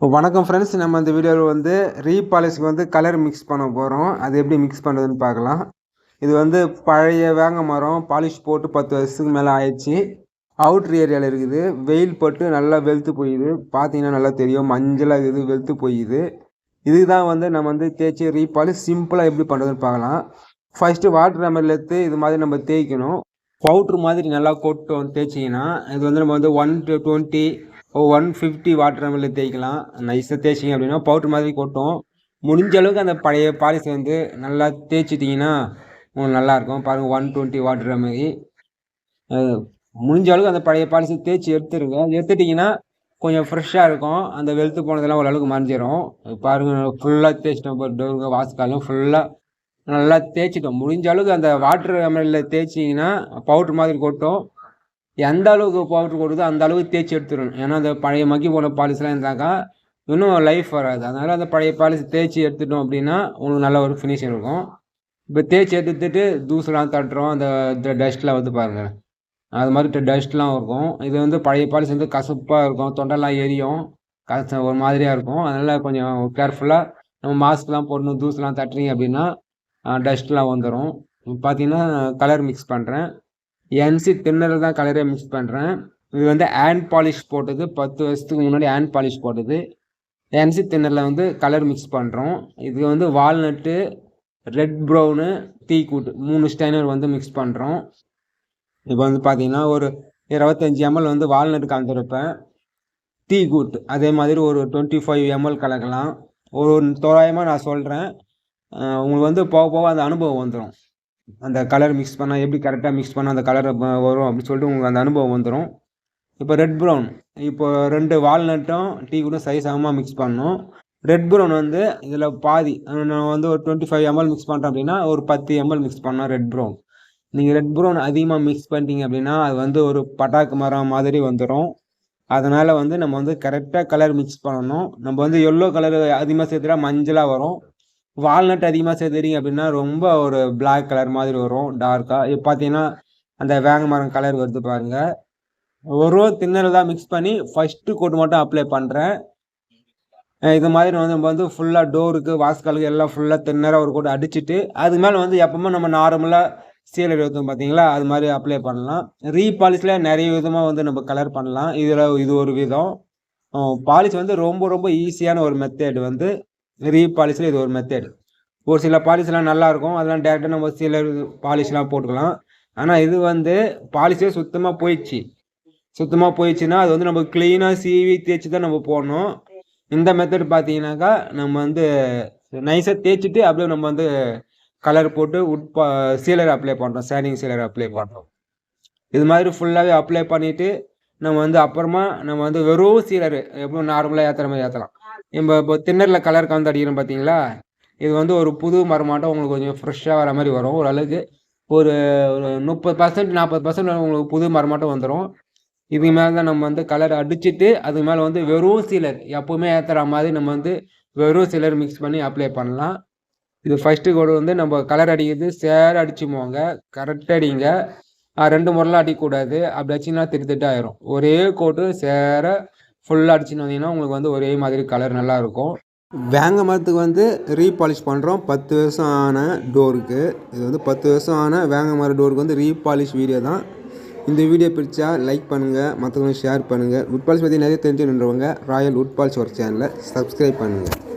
வணக்கம் ஃப்ரெண்ட்ஸ் நம்ம இந்த வீடியோவில் வந்து ரீபாலிஷ்க்கு வந்து கலர் மிக்ஸ் பண்ண போகிறோம் அது எப்படி மிக்ஸ் பண்ணுறதுன்னு பார்க்கலாம். இது வந்து பழைய வேங்க மரம் பாலிஷ் போட்டு பத்து வருஷத்துக்கு மேலே ஆயிடுச்சு. அவுட்ரு ஏரியாவில் இருக்குது. வெயில் பட்டு நல்லா வெளுத்து போயிடுது பார்த்தீங்கன்னா நல்லா தெரியும். மஞ்சளாக இருக்குது வெளுத்து போயிடுது இதுதான் வந்து நம்ம வந்து தேய்ச்சி ரீபாலிஷ் சிம்பிளாக எப்படி பண்ணுறதுன்னு பார்க்கலாம். ஃபஸ்ட்டு வாட்டர் நம்பரில் எடுத்து இது மாதிரி நம்ம தேய்க்கணும். பவுட்ரு மாதிரி நல்லா கொட்டும் தேய்ச்சிங்கன்னா இது வந்து நம்ம வந்து one two twenty one fifty water நம்மள தேய்க்கலாம். நைஸாக தேய்ச்சிங்க அப்படின்னா பவுட்ரு மாதிரி கொட்டும். முடிஞ்ச அளவுக்கு அந்த பழைய பாலிசி வந்து நல்லா தேய்ச்சிட்டிங்கன்னா உங்களுக்கு நல்லாயிருக்கும் பாருங்கள் ஒன் டுவெண்ட்டி வாட்டர் மாதிரி. முடிஞ்ச அளவுக்கு அந்த பழைய பாலிசி தேய்ச்சி எடுத்துருங்க. எடுத்துட்டிங்கன்னா கொஞ்சம் ஃப்ரெஷ்ஷாக இருக்கும். அந்த வெளுத்து போனதெல்லாம் ஓரளவுக்கு மறைஞ்சிரும். பாருங்கள் ஃபுல்லாக தேய்ச்சிட்டோம் டோருங்க வாசக்காலும் ஃபுல்லாக நல்லா தேய்ச்சிட்டோம். முடிஞ்ச அளவுக்கு அந்த வாட்டர் அமலில் தேய்ச்சிங்கன்னா பவுட்ரு மாதிரி கொட்டும். எந்த அளவுக்கு பவுட்ரு கொடுத்தோ அந்த அளவுக்கு தேய்ச்சி எடுத்துடணும். ஏன்னா அந்த பழைய மக்கி போன பாலிஸ்லாம் இருந்தாக்கா இன்னும் லைஃப் வராது. அதனால் அந்த பழைய பாலிசி தேய்ச்சி எடுத்துட்டோம் அப்படின்னா உங்களுக்கு நல்ல ஒரு ஃபினிஷிங் இருக்கும். இப்போ தேய்ச்சி எடுத்துட்டு தூசுலாம் தட்டுறோம். அந்த டஸ்ட்லாம் வந்து பாருங்கள் அது மாதிரி டஸ்ட்லாம் இருக்கும். இது வந்து பழைய பாலிசி வந்து கசப்பாக இருக்கும். தொண்டெல்லாம் எரியும். கச ஒரு மாதிரியாக இருக்கும். அதனால் கொஞ்சம் கேர்ஃபுல்லாக நம்ம மாஸ்க்லாம் போடணும் தூசுலாம் தட்டுறீங்க அப்படின்னா டஸ்ட்லாம் வந்துடும் பார்த்தீங்கன்னா கலர் மிக்ஸ் பண்ணுறேன் என்சி தின்னரில் தான் கலரே மிக்ஸ் பண்ணுறேன் இது வந்து ஹேண்ட் பாலிஷ் போட்டது. பத்து வருஷத்துக்கு முன்னாடி ஹேண்ட் பாலிஷ் போட்டது. என்சி தின்னரில் வந்து கலர் மிக்ஸ் பண்ணுறோம் இது வந்து வால்நட்டு ரெட் ப்ரௌனு டீ கூட்டு மூணு ஸ்டைனர் வந்து மிக்ஸ் பண்ணுறோம் இப்போ வந்து பார்த்தீங்கன்னா ஒரு இருபத்தஞ்சி எம்எல் வந்து வால்நட் கலந்துருப்பேன். டீ கூட்டு. அதே மாதிரி ஒரு டுவெண்ட்டி ஃபைவ் எம்எல் கலக்கலாம். ஒரு தோராயமாக நான் சொல்கிறேன் உங்களுக்கு வந்து போக போக அந்த அனுபவம் வந்துடும் அந்த கலர் மிக்ஸ் பண்ணால் எப்படி கரெக்டாக மிக்ஸ் பண்ணால் அந்த கலர் வரும் அப்படின்னு சொல்லிட்டு உங்களுக்கு அந்த அனுபவம் வந்துடும் இப்போ ரெட் ப்ரௌன் இப்போ ரெண்டு வால்நட்டும் டீ கூட சைஸ் ஆகமாக மிக்ஸ் பண்ணணும். ரெட் ப்ரௌன் வந்து இதில் பாதி நான் வந்து ஒரு டுவெண்ட்டி ஃபைவ் எம்எல் மிக்ஸ் பண்ணுறேன் அப்படின்னா ஒரு பத்து எம்எல் மிக்ஸ் பண்ணோம் ரெட் ப்ரௌன் நீங்கள் ரெட் ப்ரௌன் அதிகமாக மிக்ஸ் பண்ணிட்டீங்க அப்படின்னா அது வந்து ஒரு பட்டாக்கு மரம் மாதிரி வந்துடும் அதனால் வந்து நம்ம வந்து கரெக்டாக கலர் மிக்ஸ் பண்ணணும். நம்ம வந்து எல்லோ கலர் அதிகமாக சேர்த்துட்டா மஞ்சளாக வரும். வால்நட் அதிகமாக சேர்த்துறீங்க அப்படின்னா ரொம்ப ஒரு பிளாக் கலர் மாதிரி வரும் டார்க்காக இப்போ பார்த்தீங்கன்னா அந்த வேங்க மரம் கலர் வருது பாருங்கள் ஒரு தின்னல் தான் மிக்ஸ் பண்ணி ஃபஸ்ட்டு கோட் மட்டும் அப்ளை பண்ணுறேன் இது மாதிரி வந்து நம்ம வந்து ஃபுல்லாக டோருக்கு வாஸ்காலுக்கு எல்லாம் ஃபுல்லாக தின்னராக ஒரு கோட் அடிச்சுட்டு அது மேலே வந்து எப்பவுமே நம்ம நார்மலாக சீலர் ஊற்றும் பார்த்தீங்களா அது மாதிரி அப்ளை பண்ணலாம். ரீபாலிஷில் நிறைய விதமாக வந்து நம்ம கலர் பண்ணலாம். இதில் இது ஒரு விதம். பாலிஷ் வந்து ரொம்ப ரொம்ப ஈஸியான ஒரு மெத்தேடு வந்து ரீபாலிஷில் இது ஒரு மெத்தேடு ஒரு சில பாலிஷ்லாம் நல்லாயிருக்கும் அதெல்லாம் டேரெக்டாக நம்ம சில பாலிசிலாம் போட்டுக்கலாம். ஆனால் இது வந்து பாலிஷே சுத்தமாக போயிடுச்சு. சுத்தமாக போயிடுச்சுன்னா அது வந்து நம்ம க்ளீனாக சீவி தேய்ச்சி தான் நம்ம போடணும். இந்த மெத்தட் பார்த்தீங்கன்னாக்கா நம்ம வந்து நைஸாக தேய்ச்சிட்டு அப்படியே நம்ம வந்து கலர் போட்டு உட் பா சீலர் அப்ளை பண்ணுறோம் சேனிங் சீலர் அப்ளை பண்ணுறோம் இது மாதிரி ஃபுல்லாகவே அப்ளை பண்ணிவிட்டு நம்ம வந்து அப்புறமா நம்ம வந்து வெறும் சீலர் எப்பவும் நார்மலாக ஏற்றுற மாதிரி ஏற்றலாம் நம்ம இப்போ தின்னரில் கலர் கலந்து அடிக்கிறோம் பார்த்தீங்களா? இது வந்து ஒரு புது மரமாட்டம் உங்களுக்கு கொஞ்சம் ஃப்ரெஷ்ஷாக வர மாதிரி வரும். ஓரளவுக்கு ஒரு ஒரு முப்பது பர்சன்ட் நாற்பது பர்சன்ட் உங்களுக்கு புது மரமாட்டம் வந்துடும் இதுக்கு மேலே தான் நம்ம வந்து கலர் அடிச்சுட்டு அதுக்கு மேலே வந்து வெறும் சீலர் எப்போவுமே ஏற்றுற மாதிரி நம்ம வந்து வெறும் சிலர் மிக்ஸ் பண்ணி அப்ளை பண்ணலாம். இது ஃபஸ்ட்டு கோடு வந்து நம்ம கலர் அடிக்கிறது சேர அடிச்சுமோங்க. கரெக்டாக அடிங்க. ரெண்டு முறைலாம் அடிக்கக்கூடாது. அப்படி அடிச்சிங்கன்னா திட்டு ஆயிரும். ஒரே கோட்டு சேர ஃபுல்லாக அடிச்சுன்னு வந்தீங்கன்னா உங்களுக்கு வந்து ஒரே மாதிரி கலர் நல்லாயிருக்கும். வேங்க மரத்துக்கு வந்து ரீபாலிஷ் பண்ணுறோம் பத்து வருஷம் ஆன டோருக்கு இது வந்து பத்து வருஷம் ஆன வேங்க மர டோருக்கு வந்து ரீபாலிஷ் வீடியோ தான். இந்த வீடியோ பிடிச்சா லைக் பண்ணுங்கள் மற்றவங்களும் ஷேர் பண்ணுங்கள் உட்பால்ஸ் பற்றி நிறைய தெரிஞ்சு தெரிஞ்சுன்றவங்க ராயல் உட்பாலிஷ் ஒரு சேனலை சப்ஸ்கிரைப் பண்ணுங்கள்